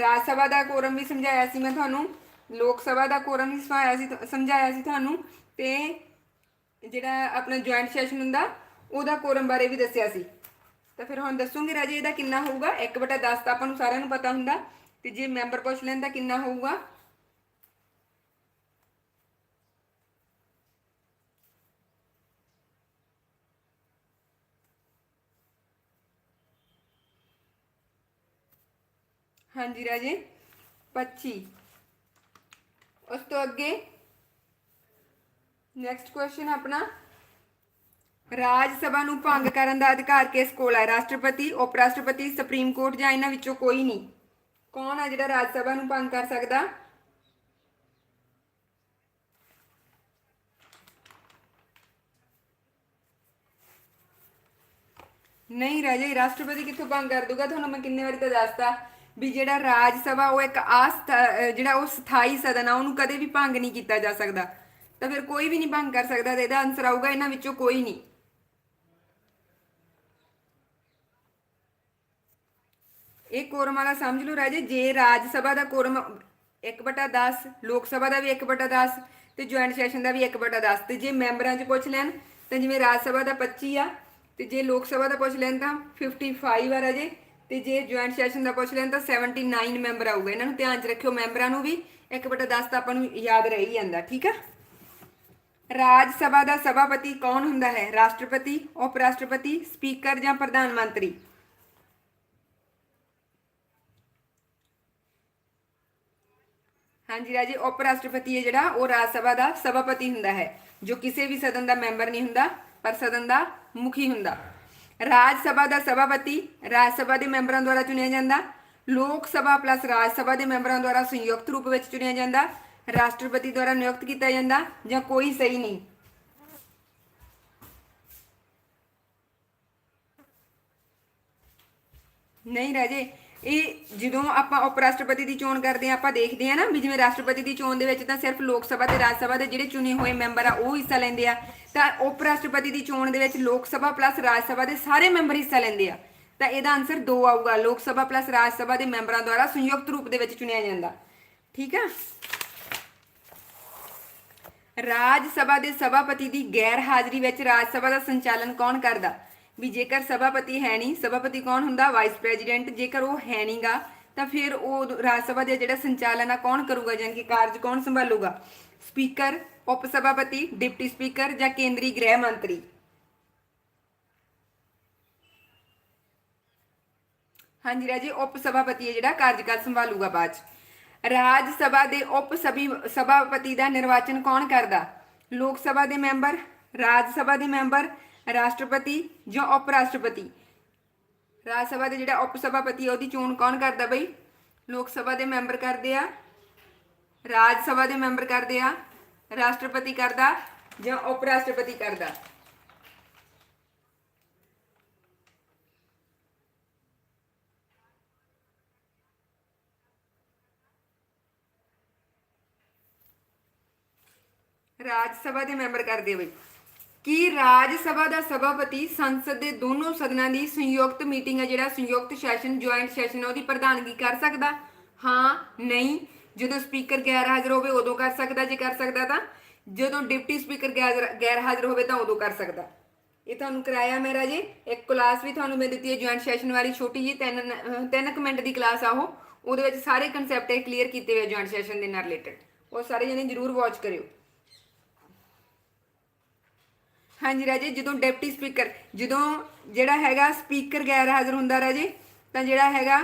ਰਾਜ ਸਭਾ ਦਾ ਕੋਰਮ ਵੀ ਸਮਝਾਇਆ ਸੀ ਮੈਂ ਤੁਹਾਨੂੰ। ਲੋਕ ਸਭਾ ਦਾ ਕੋਰਮ ਹੀ ਸਮਝਾਇਆ ਸੀ ਸਮਝਾਇਆ ਸੀ ਤੁਹਾਨੂੰ ਤੇ ਜਿਹੜਾ ਆਪਣਾ ਜੁਆਇੰਟ ਸੈਸ਼ਨ ਹੁੰਦਾ, ਉਹਦਾ ਕੋਰਮ ਬਾਰੇ ਵੀ ਦੱਸਿਆ ਸੀ। ਤਾਂ ਫਿਰ ਹੁਣ ਦੱਸੂਗੇ ਰਾਜੇ, ਇਹਦਾ ਕਿੰਨਾ ਹੋਊਗਾ? 1/10 ਤਾਂ ਆਪਾਂ ਨੂੰ ਸਾਰਿਆਂ ਨੂੰ ਪਤਾ ਹੁੰਦਾ, ਤੇ ਜੇ ਮੈਂਬਰ ਪੁੱਛ ਲੈਣ ਤਾਂ ਕਿੰਨਾ ਹੋਊਗਾ? ਹਾਂਜੀ ਰਾਜੇ 25 ਉਸ ਤੋਂ ਅੱਗੇ ਨੈਕਸਟ ਕੁਐਸਚਨ ਆਪਣਾ, ਰਾਜ ਸਭਾ ਨੂੰ ਭੰਗ ਕਰਨ ਦਾ ਅਧਿਕਾਰ ਕਿਸ ਕੋਲ ਹੈ? ਰਾਸ਼ਟਰਪਤੀ ਉਪ ਰਾਸ਼ਟਰਪਤੀ ਸੁਪਰੀਮ ਕੋਰਟ ਜਾਂ ਇਹਨਾਂ ਵਿੱਚੋਂ ਕੋਈ ਨਹੀਂ? ਕੌਣ ਆ ਜਿਹੜਾ ਰਾਜ ਸਭਾ ਨੂੰ ਭੰਗ ਕਰ ਸਕਦਾ? ਨਹੀਂ ਰਾਜੇ, ਰਾਸ਼ਟਰਪਤੀ ਕਿੱਥੋਂ ਭੰਗ ਕਰ ਦੂਗਾ? ਤੁਹਾਨੂੰ ਮੈਂ ਕਿੰਨੇ ਵਾਰੀ ਤਾਂ ਦੱਸਤਾ। ਵੀ ਜਿਹੜਾ ਰਾਜ ਸਭਾ ਉਹ ਇੱਕ ਆਸਥਾ ਜਿਹੜਾ ਉਹ ਸਥਾਈ ਸਦਨ ਆ, ਉਹਨੂੰ ਕਦੇ ਵੀ ਭੰਗ ਨਹੀਂ ਕੀਤਾ ਜਾ ਸਕਦਾ। ਤਾਂ ਫਿਰ ਕੋਈ ਵੀ ਨਹੀਂ ਭੰਗ ਕਰ ਸਕਦਾ ਤੇ ਇਹਦਾ ਆਨਸਰ ਆਊਗਾ, ਇਹਨਾਂ ਵਿੱਚੋਂ ਕੋਈ ਨਹੀਂ। ਇਹ ਕੋਰਮ ਵਾਲਾ ਸਮਝ ਲਓ ਰਾਜੇ, ਜੇ ਰਾਜ ਸਭਾ ਦਾ ਕੋਰਮ 1/10 ਲੋਕ ਸਭਾ ਦਾ ਵੀ 1/10 ਤੇ ਜੁਆਇੰਟ ਸੈਸ਼ਨ ਦਾ ਵੀ 1/10 ਤੇ ਜੇ ਮੈਂਬਰਾਂ 'ਚ ਪੁੱਛ ਲੈਣ, ਤਾਂ ਜਿਵੇਂ ਰਾਜ ਸਭਾ ਦਾ 25 ਆ, ਤੇ ਜੇ ਲੋਕ ਸਭਾ ਦਾ ਪੁੱਛ ਲੈਣ ਤਾਂ 55 ਆ ਰਾਜੇ। ਤੇ ਜੇ ਜੁਆਇੰਟ ਸੈਸ਼ਨ ਦਾ ਪੁੱਛ ਲੈਣ ਤਾਂ 79 ਮੈਂਬਰ ਆਊਗਾ। ਇਹਨਾਂ ਨੂੰ ਧਿਆਨ 'ਚ ਰੱਖਿਓ, ਮੈਂਬਰਾਂ ਨੂੰ ਵੀ 1/10 ਤਾਂ ਆਪਾਂ ਨੂੰ ਯਾਦ ਰਹਿ ਜਾਂਦਾ, ਠੀਕ ਆ? ਰਾਜ ਸਭਾ ਦਾ ਸਭਾਪਤੀ ਕੌਣ ਹੁੰਦਾ ਹੈ? ਰਾਸ਼ਟਰਪਤੀ ਉਪ ਰਾਸ਼ਟਰਪਤੀ ਸਪੀਕਰ ਜਾਂ ਪ੍ਰਧਾਨ ਮੰਤਰੀ? ਹਾਂਜੀ ਰਾਜੇ ਉਪ ਰਾਸ਼ਟਰਪਤੀ ਹੈ ਜਿਹੜਾ, ਉਹ ਰਾਜ ਸਭਾ ਦਾ ਸਭਾਪਤੀ ਹੁੰਦਾ ਹੈ, ਜੋ ਕਿਸੇ ਵੀ ਸਦਨ ਦਾ ਮੈਂਬਰ ਨਹੀਂ ਹੁੰਦਾ, ਪਰ ਸਦਨ ਦਾ ਮੁਖੀ ਹੁੰਦਾ। ਰਾਜ ਸਭਾ ਦਾ ਸਭਾਪਤੀ, ਰਾਜ ਸਭਾ ਦੇ ਮੈਂਬਰਾਂ ਦੁਆਰਾ ਚੁਣਿਆ ਜਾਂਦਾ। ਲੋਕ ਸਭਾ ਪਲੱਸ ਰਾਜ ਸਭਾ ਦੇ ਮੈਂਬਰਾਂ ਦੁਆਰਾ ਸੰਯੁਕਤ ਰੂਪ ਵਿੱਚ ਚੁਣਿਆ ਜਾਂਦਾ। ਰਾਸ਼ਟਰਪਤੀ ਦੁਆਰਾ ਨਿਯੁਕਤ ਕੀਤਾ ਜਾਂਦਾ ਜਾਂ ਕੋਈ ਸਹੀ ਨਹੀਂ। ਨਹੀਂ ਰਾਜੇ ਇਹ ਜਦੋਂ ਆਪਾਂ ਉਪ ਰਾਸ਼ਟਰਪਤੀ ਦੀ ਚੋਣ ਕਰਦੇ ਆ ਆਪਾਂ ਦੇਖਦੇ ਆ ਨਾ ਵੀ ਜਿਵੇਂ ਰਾਸ਼ਟਰਪਤੀ ਦੀ ਚੋਣ ਦੇ ਵਿੱਚ ਤਾਂ ਸਿਰਫ ਲੋਕ ਸਭਾ ਤੇ ਰਾਜ ਸਭਾ ਦੇ ਜਿਹੜੇ ਚੁਣੇ ਹੋਏ ਮੈਂਬਰ ਆ, ਉਹ ਹਿੱਸਾ ਲੈਂਦੇ ਆ। ਤਾਂ ਉਪ ਰਾਸ਼ਟਰਪਤੀ ਦੀ ਚੋਣ ਦੇ ਵਿੱਚ ਲੋਕ ਸਭਾ ਪਲੱਸ ਰਾਜ ਸਭਾ ਦੇ ਸਾਰੇ ਮੈਂਬਰ ਹਿੱਸਾ ਲੈਂਦੇ ਆ। ਤਾਂ ਇਹਦਾ ਆਨਸਰ 2 ਆਊਗਾ, ਲੋਕ ਸਭਾ ਪਲੱਸ ਰਾਜ ਸਭਾ ਦੇ ਮੈਂਬਰਾਂ ਦੁਆਰਾ ਸੰਯੁਕਤ ਰੂਪ ਦੇ ਵਿੱਚ ਚੁਣਿਆ ਜਾਂਦਾ। ਠੀਕ ਆ? ਰਾਜ ਸਭਾ ਦੇ ਸਭਾਪਤੀ ਦੀ ਗੈਰ ਹਾਜ਼ਰੀ ਵਿੱਚ ਰਾਜ ਸਭਾ ਦਾ ਸੰਚਾਲਨ ਕੌਣ ਕਰਦਾ? ਵੀ ਜੇਕਰ ਸਭਾਪਤੀ ਹੈ ਨਹੀਂ, ਸਭਾਪਤੀ ਕੌਣ ਹੁੰਦਾ? ਵਾਈਸ ਪ੍ਰੈਜ਼ੀਡੈਂਟ ਜੇਕਰ ਉਹ ਹੈ ਨਹੀਂਗਾ, ਤਾਂ ਫਿਰ ਉਹ ਰਾਜ ਸਭਾ ਦਾ ਜਿਹੜਾ ਸੰਚਾਲਨ ਆ ਕੌਣ ਕਰੂਗਾ ਯਾਨੀ ਕਿ ਕਾਰਜ ਕੌਣ ਸੰਭਾਲੂਗਾ? ਸਪੀਕਰ ਉਪ ਸਭਾਪਤੀ ਡਿਪਟੀ ਸਪੀਕਰ ਜਾਂ ਕੇਂਦਰੀ ਗ੍ਰਹਿ ਮੰਤਰੀ? ਹਾਂਜੀ ਰਾਜੇ, ਉਪ ਸਭਾਪਤੀ ਹੈ ਜਿਹੜਾ, ਕਾਰਜਕਾਲ ਸੰਭਾਲੂਗਾ ਬਾਅਦ ਰਾਜ ਸਭਾ ਦੇ ਉਪ ਸਭੀ, ਸਭਾਪਤੀ ਦਾ ਨਿਰਵਾਚਨ ਕੌਣ ਕਰਦਾ? ਲੋਕ ਸਭਾ ਦੇ ਮੈਂਬਰ, ਰਾਜ ਸਭਾ ਦੇ ਮੈਂਬਰ ਰਾਸ਼ਟਰਪਤੀ ਜਾਂ ਉਪ ਰਾਸ਼ਟਰਪਤੀ ਰਾਜ ਸਭਾ ਦੇ ਜਿਹੜਾ ਉਪ ਸਭਾਪਤੀ ਉਹਦੀ ਚੋਣ ਕੌਣ ਕਰਦਾ ਬਈ? ਲੋਕ ਸਭਾ ਦੇ ਮੈਂਬਰ ਕਰਦੇ ਆ। ਰਾਜ ਸਭਾ ਦੇ ਮੈਂਬਰ ਕਰਦੇ ਆ। ਰਾਸ਼ਟਰਪਤੀ ਕਰਦਾ ਜਾਂ ਉਪ ਰਾਸ਼ਟਰਪਤੀ ਕਰਦਾ? ਰਾਜ ਸਭਾ ਦੇ ਮੈਂਬਰ ਕਰਦੇ ਬਈ। ਕੀ ਰਾਜ ਸਭਾ ਦਾ ਸਭਾਪਤੀ ਸੰਸਦ ਦੇ ਦੋਨੋਂ ਸਦਨਾਂ ਦੀ ਸੰਯੁਕਤ ਮੀਟਿੰਗ ਹੈ, ਜਿਹੜਾ ਸੰਯੁਕਤ ਸੈਸ਼ਨ ਜੁਆਇੰਟ ਸੈਸ਼ਨ ਉਹਦੀ ਪ੍ਰਧਾਨਗੀ ਕਰ ਸਕਦਾ? ਹਾਂ, ਨਹੀਂ। ਜਦੋਂ ਸਪੀਕਰ ਗੈਰ ਹਾਜ਼ਰ ਹੋਵੇ, ਉਦੋਂ ਕਰ ਸਕਦਾ। ਜੇ ਕਰ ਸਕਦਾ ਤਾਂ, ਜਦੋਂ ਡਿਪਟੀ ਸਪੀਕਰ ਗੈਰ ਗੈਰ ਹਾਜ਼ਰ ਹੋਵੇ ਤਾਂ ਉਦੋਂ ਕਰ ਸਕਦਾ। ਇਹ ਤੁਹਾਨੂੰ ਕਰਾਇਆ ਮੇਰਾ ਜੀ ਇੱਕ ਕਲਾਸ ਵੀ ਤੁਹਾਨੂੰ ਮੈਂ ਦਿੱਤੀ ਹੈ ਜੁਆਇੰਟ ਸੈਸ਼ਨ ਵਾਲੀ, ਛੋਟੀ ਜੀ 3 3 ਕੁ ਮਿੰਟ ਦੀ ਕਲਾਸ ਆ ਉਹ। ਉਹਦੇ ਵਿੱਚ ਸਾਰੇ ਕਨਸੈਪਟ ਕਲੀਅਰ ਕੀਤੇ ਹੋਏ ਜੁਆਇੰਟ ਸੈਸ਼ਨ ਦੇ ਨਾਲ ਰਿਲੇਟਡ ਉਹ ਸਾਰੇ ਜਣੇ ਜਰੂਰ ਵਾਚ ਕਰਿਓ। ਹਾਂਜੀ ਰਾਜੇ, ਜਦੋਂ ਡਿਪਟੀ ਸਪੀਕਰ, ਜਦੋਂ ਜਿਹੜਾ ਹੈਗਾ ਸਪੀਕਰ ਗੈਰ ਹਾਜ਼ਰ ਹੁੰਦਾ ਰਾਜੇ, ਤਾਂ ਜਿਹੜਾ ਹੈਗਾ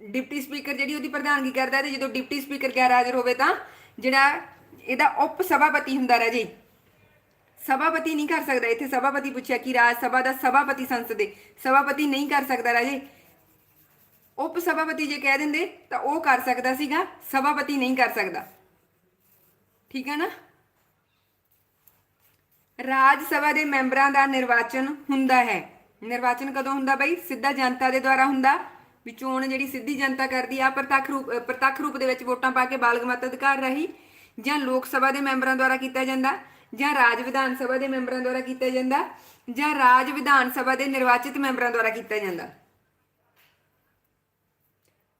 ਡਿਪਟੀ ਸਪੀਕਰ ਜਿਹੜੀ ਉਹਦੀ ਪ੍ਰਧਾਨਗੀ ਕਰਦਾ ਤੇ ਜਦੋਂ ਡਿਪਟੀ ਸਪੀਕਰ ਗੈਰ ਹਾਜ਼ਰ ਹੋਵੇ ਤਾਂ ਜਿਹੜਾ ਇਹਦਾ ਉਪ ਸਭਾਪਤੀ ਹੁੰਦਾ ਰਾਜੇ। ਸਭਾਪਤੀ ਨਹੀਂ ਕਰ ਸਕਦਾ, ਇੱਥੇ ਸਭਾਪਤੀ ਪੁੱਛਿਆ ਕਿ ਰਾਜ ਸਭਾ ਦਾ ਸਭਾਪਤੀ ਸੰਸਦ ਦੇ ਸਭਾਪਤੀ ਨਹੀਂ ਕਰ ਸਕਦਾ ਰਾਜੇ। ਉਪ ਸਭਾਪਤੀ ਜੇ ਕਹਿ ਦਿੰਦੇ ਤਾਂ ਉਹ ਕਰ ਸਕਦਾ ਸੀਗਾ, ਸਭਾਪਤੀ ਨਹੀਂ ਕਰ ਸਕਦਾ। ਠੀਕ ਹੈ ਨਾ? ਰਾਜ ਸਭਾ ਦੇ ਮੈਂਬਰਾਂ ਦਾ ਨਿਰਵਾਚਨ ਹੁੰਦਾ ਹੈ। ਨਿਰਵਾਚਨ ਕਦੋਂ ਹੁੰਦਾ ਬਈ? ਸਿੱਧਾ ਜਨਤਾ ਦੇ ਦੁਆਰਾ ਹੁੰਦਾ। ਵੀ ਚੋਣ ਜਿਹੜੀ ਸਿੱਧੀ ਜਨਤਾ ਕਰਦੀ ਆ, ਪ੍ਰਤੱਖ ਰੂਪ ਪ੍ਰਤੱਖ ਰੂਪ ਦੇ ਵਿੱਚ ਵੋਟਾਂ ਪਾ ਕੇ ਬਾਲਗ ਮਤ ਅਧਿਕਾਰ ਰਹੀ ਜਾਂ ਲੋਕ ਸਭਾ ਦੇ ਮੈਂਬਰਾਂ ਦੁਆਰਾ ਕੀਤਾ ਜਾਂਦਾ ਜਾਂ ਰਾਜ ਵਿਧਾਨ ਸਭਾ ਦੇ ਮੈਂਬਰਾਂ ਦੁਆਰਾ ਕੀਤਾ ਜਾਂਦਾ ਜਾਂ ਰਾਜ ਵਿਧਾਨ ਸਭਾ ਦੇ ਨਿਰਵਾਚਿਤ ਮੈਂਬਰਾਂ ਦੁਆਰਾ ਕੀਤਾ ਜਾਂਦਾ।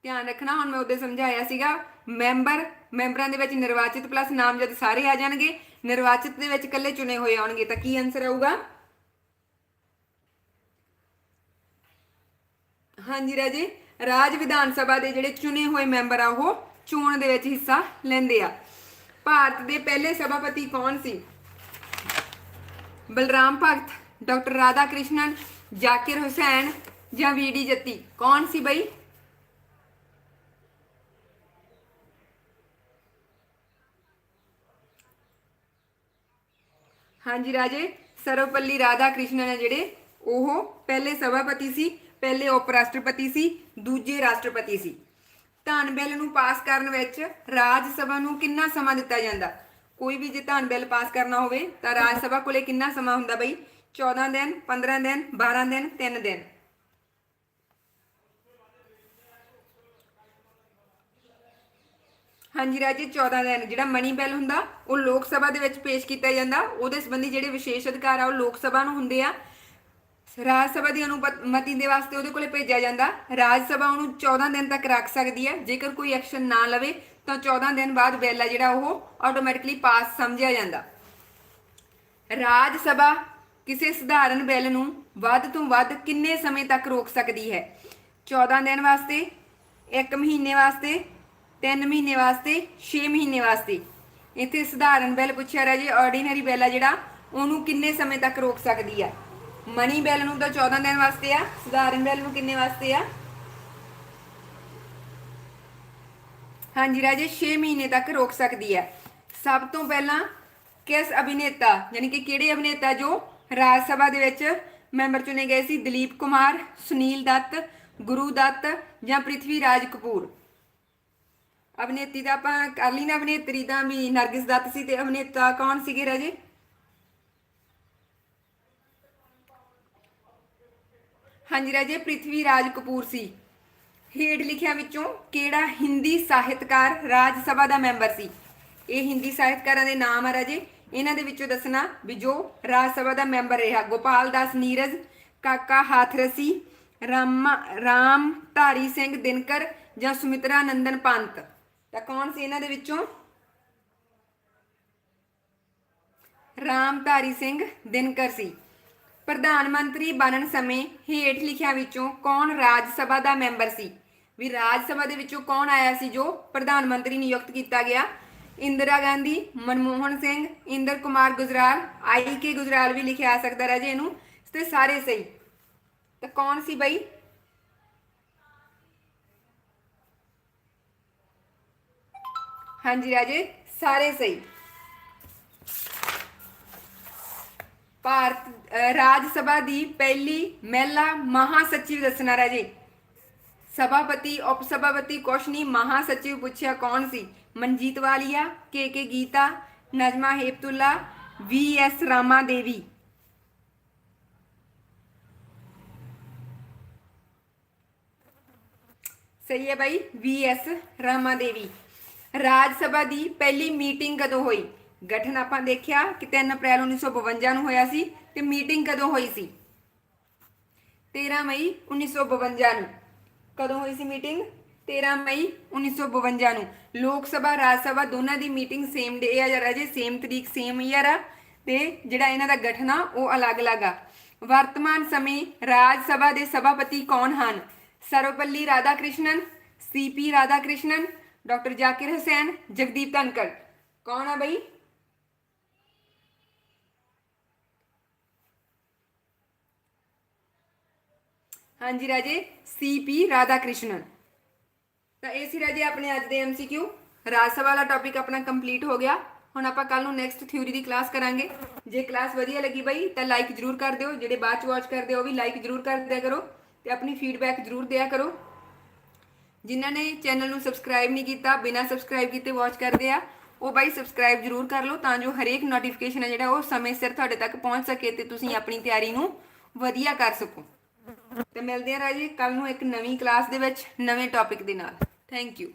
ਧਿਆਨ ਰੱਖਣਾ, ਹੁਣ ਮੈਂ ਉਹਦੇ ਸਮਝਾਇਆ ਸੀਗਾ। ਮੈਂਬਰ, ਮੈਂਬਰਾਂ ਦੇ ਵਿੱਚ ਨਿਰਵਾਚਿਤ ਪਲੱਸ ਨਾਮਜ਼ਦ ਸਾਰੇ ਆ ਜਾਣਗੇ। ਨਿਰਵਾਚਿਤ ਦੇ ਵਿੱਚ ਇਕੱਲੇ ਚੁਣੇ ਹੋਏ ਆਉਣਗੇ ਤਾਂ ਕੀ ਆਨਸਰ ਆਊਗਾ? ਹਾਂਜੀ ਰਾਜੇ, ਰਾਜ ਵਿਧਾਨ ਸਭਾ ਦੇ ਜਿਹੜੇ ਚੁਣੇ ਹੋਏ ਮੈਂਬਰ ਆ, ਉਹ ਚੋਣ ਦੇ ਵਿੱਚ ਹਿੱਸਾ ਲੈਂਦੇ ਆ। ਭਾਰਤ ਦੇ ਪਹਿਲੇ ਸਭਾਪਤੀ ਕੌਣ ਸੀ? ਬਲਰਾਮ ਭਗਤ, ਡਾਕਟਰ ਰਾਧਾ ਕ੍ਰਿਸ਼ਨਨ ਜ਼ਾਕਿਰ ਹੁਸੈਨ ਜਾਂ ਵੀਡੀ ਜੱਤੀ? ਕੌਣ ਸੀ ਬਈ? ਹਾਂਜੀ ਰਾਜੇ, ਸਰਵਪੱਲੀ ਰਾਧਾ ਕ੍ਰਿਸ਼ਨਨ ਹੈ ਜਿਹੜੇ ਉਹ ਪਹਿਲੇ ਸਭਾਪਤੀ ਸੀ, ਪਹਿਲੇ ਉਪ ਰਾਸ਼ਟਰਪਤੀ ਸੀ, ਦੂਜੇ ਰਾਸ਼ਟਰਪਤੀ ਸੀ। ਧਨ ਬਿੱਲ ਨੂੰ ਪਾਸ ਕਰਨ ਵਿੱਚ ਰਾਜ ਸਭਾ ਨੂੰ ਕਿੰਨਾ ਸਮਾਂ ਦਿੱਤਾ ਜਾਂਦਾ? ਕੋਈ ਵੀ ਜੇ ਧਨ ਬਿੱਲ ਪਾਸ ਕਰਨਾ ਹੋਵੇ ਤਾਂ ਰਾਜ ਸਭਾ ਕੋਲੇ ਕਿੰਨਾ ਸਮਾਂ ਹੁੰਦਾ ਬਈ? 14 ਦਿਨ 15 ਦਿਨ 12 ਦਿਨ 3 ਦਿਨ। ਹਾਂਜੀ ਰਾਜੀ 14 ਦਿਨ, ਜਿਹੜਾ ਮਨੀ ਬਿੱਲ ਹੁੰਦਾ, ਉਹ ਲੋਕ ਸਭਾ ਦੇ ਵਿੱਚ ਪੇਸ਼ ਕੀਤਾ ਜਾਂਦਾ। ਉਹਦੇ ਸੰਬੰਧੀ ਜਿਹੜੇ ਵਿਸ਼ੇਸ਼ ਅਧਿਕਾਰ ਆ, ਉਹ ਲੋਕ ਸਭਾ ਨੂੰ ਹੁੰਦੇ ਆ। ਰਾਜ ਸਭਾ ਦੀ ਅਨੁਮਤੀ ਦੇ ਵਾਸਤੇ ਉਹਦੇ ਕੋਲੇ ਭੇਜਿਆ ਜਾਂਦਾ। ਰਾਜ ਸਭਾ ਉਹਨੂੰ 14 ਦਿਨ ਤੱਕ ਰੱਖ ਸਕਦੀ ਹੈ। ਜੇਕਰ ਕੋਈ ਐਕਸ਼ਨ ਨਾ ਲਵੇ, ਤਾਂ 14 ਦਿਨ ਬਾਅਦ ਬਿੱਲ ਆ ਜਿਹੜਾ, ਉਹ ਆਟੋਮੈਟਿਕਲੀ ਪਾਸ ਸਮਝਿਆ ਜਾਂਦਾ। ਰਾਜ ਸਭਾ ਕਿਸੇ ਸਧਾਰਨ ਬਿੱਲ ਨੂੰ ਵੱਧ ਤੋਂ ਵੱਧ ਕਿੰਨੇ ਸਮੇਂ ਤੱਕ ਰੋਕ ਸਕਦੀ ਹੈ? 14 ਦਿਨ ਵਾਸਤੇ 1 ਮਹੀਨੇ ਵਾਸਤੇ 3 ਮਹੀਨੇ ਵਾਸਤੇ 6 ਮਹੀਨੇ ਵਾਸਤੇ। ਇੱਥੇ ਸਧਾਰਨ ਬੈਲ ਪੁੱਛਿਆ ਰਿਹਾ ਜੀ ਆਰਡੀਨਰੀ ਬਿੱਲ ਆ ਜਿਹੜਾ, ਉਹਨੂੰ ਕਿੰਨੇ ਸਮੇਂ ਤੱਕ ਰੋਕ ਸਕਦੀ ਹੈ ਮਨੀ ਬੈਲ ਨੂੰ ਤਾਂ 14 ਦਿਨ ਵਾਸਤੇ ਆ, ਸਧਾਰਨ ਬਿੱਲ ਨੂੰ ਕਿੰਨੇ ਵਾਸਤੇ ਆ? ਹਾਂਜੀ ਰਾਜੇ 6 ਮਹੀਨੇ ਤੱਕ ਰੋਕ ਸਕਦੀ ਹੈ ਸਭ ਤੋਂ ਪਹਿਲਾਂ ਕਿਸ ਅਭਿਨੇਤਾ, ਯਾਨੀ ਕਿ ਕਿਹੜੇ ਅਭਿਨੇਤਾ ਜੋ ਰਾਜ ਸਭਾ ਦੇ ਵਿੱਚ ਮੈਂਬਰ ਚੁਣੇ ਗਏ ਸੀ? ਦਲੀਪ ਕੁਮਾਰ, ਸੁਨੀਲ ਦੱਤ, ਗੁਰੂ ਦੱਤ ਜਾਂ ਪ੍ਰਿਥਵੀ ਰਾਜ ਕਪੂਰ? ਅਭਿਨੇਤੀ ਦਾ ਆਪਾਂ ਕਰ ਲਈ ਨਾ ਅਭਿਨੇਤਰੀ ਦਾ ਵੀ ਨਰਗਿਸ ਦੱਤ ਸੀ ਤੇ ਅਭਿਨੇਤਾ ਕੌਣ ਸੀਗੇ ਰਾਜੇ? ਹਾਂਜੀ ਰਾਜੇ ਪ੍ਰਿਥਵੀ ਰਾਜ ਕਪੂਰ ਸੀ। ਹੇਠ ਲਿਖਿਆ ਵਿੱਚੋਂ ਕਿਹੜਾ ਹਿੰਦੀ ਸਾਹਿਤਕਾਰ ਰਾਜ ਸਭਾ ਦਾ ਮੈਂਬਰ ਸੀ? ਇਹ ਹਿੰਦੀ ਸਾਹਿਤਕਾਰਾਂ ਦੇ ਨਾਮ ਆ ਰਾਜੇ। ਇਹਨਾਂ ਦੇ ਵਿੱਚੋਂ ਦੱਸਣਾ ਵੀ ਜੋ ਰਾਜ ਸਭਾ ਦਾ ਮੈਂਬਰ ਰਿਹਾ, ਗੋਪਾਲ ਦਾਸ ਨੀਰਜ, ਕਾਕਾ ਹਾਥਰਸੀ, ਰਾਮ ਰਾਮ ਧਾਰੀ ਸਿੰਘ ਦਿਨਕਰ ਜਾਂ ਸੁਮਿਤਰਾ ਨੰਦਨ ਪੰਤ। ਤਾਂ ਕੌਣ ਸੀ ਇਹਨਾਂ ਦੇ ਵਿੱਚੋਂ? ਰਾਮ ਸਿੰਘ ਦਿਨਕਰ ਸੀ। ਪ੍ਰਧਾਨ ਮੰਤਰੀ ਬਣਨ ਸਮੇਂ ਹੇਠ ਲਿਖਿਆ ਵਿੱਚੋਂ ਕੌਣ ਰਾਜ ਸਭਾ ਦਾ ਮੈਂਬਰ ਸੀ? ਵੀ ਰਾਜ ਸਭਾ ਦੇ ਵਿੱਚੋਂ ਕੌਣ ਆਇਆ ਸੀ ਜੋ ਪ੍ਰਧਾਨ ਮੰਤਰੀ ਨਿਯੁਕਤ ਕੀਤਾ ਗਿਆ? ਇੰਦਰਾ ਗਾਂਧੀ, ਮਨਮੋਹਨ ਸਿੰਘ, ਇੰਦਰ ਕੁਮਾਰ ਗੁਜਰਾਲ, ਆਈ ਕੇ ਗੁਜਰਾਲ ਵੀ ਲਿਖਿਆ ਆ ਸਕਦਾ ਰਾਜੇ ਇਹਨੂੰ। ਤੇ ਸਾਰੇ ਸਹੀ। ਤਾਂ ਕੌਣ ਸੀ ਬਈ? ਹਾਂਜੀ ਰਾਜੇ ਸਾਰੇ ਸਹੀ ਭਾਰਤ ਅਹ ਰਾਜ ਸਭਾ ਦੀ ਪਹਿਲੀ ਮਹਿਲਾ ਮਹਾਸਚਿਵ ਦੱਸਣਾ ਰਾਜੇ ਸਭਾਪਤੀ ਉਪ ਸਭਾਪਤੀ ਕੁਛ ਨਹੀਂ ਮਹਾਸਚਿਵ ਪੁੱਛਿਆ ਕੌਣ ਸੀ Manjit Walia K K Geeta Najma Heptulla V S Rama Devi ਸਹੀ ਹੈ ਬਾਈ ਵੀ ਐਸ ਰਾਮਾ ਦੇਵੀ ਰਾਜ ਸਭਾ ਦੀ ਪਹਿਲੀ ਮੀਟਿੰਗ ਕਦੋਂ ਹੋਈ? ਗਠਨ ਆਪਾਂ ਦੇਖਿਆ ਕਿ 3 ਅਪ੍ਰੈਲ 1952 ਨੂੰ ਹੋਇਆ ਸੀ ਤੇ ਮੀਟਿੰਗ ਕਦੋਂ ਹੋਈ ਸੀ? 13 ਮਈ 1952 ਨੂੰ। ਕਦੋਂ ਹੋਈ ਸੀ ਮੀਟਿੰਗ? 13 ਮਈ 1952 ਨੂੰ। ਲੋਕ ਸਭਾ, ਰਾਜ ਸਭਾ ਦੋਨਾਂ ਦੀ ਮੀਟਿੰਗ ਸੇਮ ਡੇ ਆ ਜਾਂ ਰਾਜੇ ਸੇਮ ਤਰੀਕ ਸੇਮ ਈਅਰ ਆ। ਤੇ ਜਿਹੜਾ ਇਹਨਾਂ ਦਾ ਗਠਨ ਆ, ਉਹ ਅਲੱਗ-ਅਲੱਗ ਆ। ਵਰਤਮਾਨ ਸਮੇਂ ਰਾਜ ਸਭਾ ਦੇ ਸਭਾਪਤੀ ਕੌਣ ਹਨ? ਸਰਵਪੱਲੀ ਰਾਧਾ ਕ੍ਰਿਸ਼ਨਨ ਸੀਪੀ ਰਾਧਾ ਕ੍ਰਿਸ਼ਨਨ ਡਾਕਟਰ ਜ਼ਾਕਿਰ ਹੁਸੈਨ, ਜਗਦੀਪ ਧਨਕਰ ਕੌਣ ਆ ਬਈ? ਹਾਂਜੀ ਰਾਜੇ ਸੀਪੀ ਰਾਧਾ ਕ੍ਰਿਸ਼ਨਨ ਤਾਂ ਇਹ ਸੀ ਰਾਜੇ ਆਪਣੇ ਅੱਜ ਦੇ ਐਮਸੀਕਿਊ ਰਾਜ ਸਭਾ ਵਾਲਾ ਟੌਪਿਕ ਆਪਣਾ ਕੰਪਲੀਟ ਹੋ ਗਿਆ। ਹੁਣ ਆਪਾਂ ਕੱਲ ਨੂੰ ਨੈਕਸਟ ਥਿਊਰੀ ਦੀ ਕਲਾਸ ਕਰਾਂਗੇ। ਜੇ ਕਲਾਸ ਵਧੀਆ ਲੱਗੀ ਬਈ, ਤਾਂ ਲਾਈਕ ਜਰੂਰ ਕਰ ਦਿਓ। ਜਿਹੜੇ ਬਾਅਦ ਚ ਵਾਚ ਕਰਦੇ ਹੋ ਉਹ ਵੀ ਲਾਈਕ ਜਰੂਰ ਕਰ ਦਿਆ ਕਰੋ। ਤੇ ਆਪਣੀ ਫੀਡਬੈਕ ਜਰੂਰ ਦਿਆ ਕਰੋ। ਜਿਨ੍ਹਾਂ ਨੇ ਚੈਨਲ ਨੂੰ ਸਬਸਕ੍ਰਾਈਬ ਨਹੀਂ ਕੀਤਾ, ਬਿਨਾਂ ਸਬਸਕ੍ਰਾਈਬ ਕੀਤੇ ਵਾਚ ਕਰਦੇ ਆ, ਉਹ ਬਾਈ ਸਬਸਕ੍ਰਾਈਬ ਜਰੂਰ ਕਰ ਲਓ ਤਾਂ ਜੋ ਹਰੇਕ ਨੋਟੀਫਿਕੇਸ਼ਨ ਹੈ ਜਿਹੜਾ ਉਹ ਸਮੇਂ ਸਿਰ ਤੁਹਾਡੇ ਤੱਕ ਪਹੁੰਚ ਸਕੇ ਤੇ ਤੁਸੀਂ ਆਪਣੀ ਤਿਆਰੀ ਨੂੰ ਵਧੀਆ ਕਰ ਸਕੋ। ਤੇ ਮਿਲਦੇ ਆ ਰਾਜੇ ਕੱਲ ਨੂੰ ਇੱਕ ਨਵੀਂ ਕਲਾਸ ਦੇ ਵਿੱਚ, ਨਵੇਂ ਟੌਪਿਕ ਦੇ ਨਾਲ। Thank you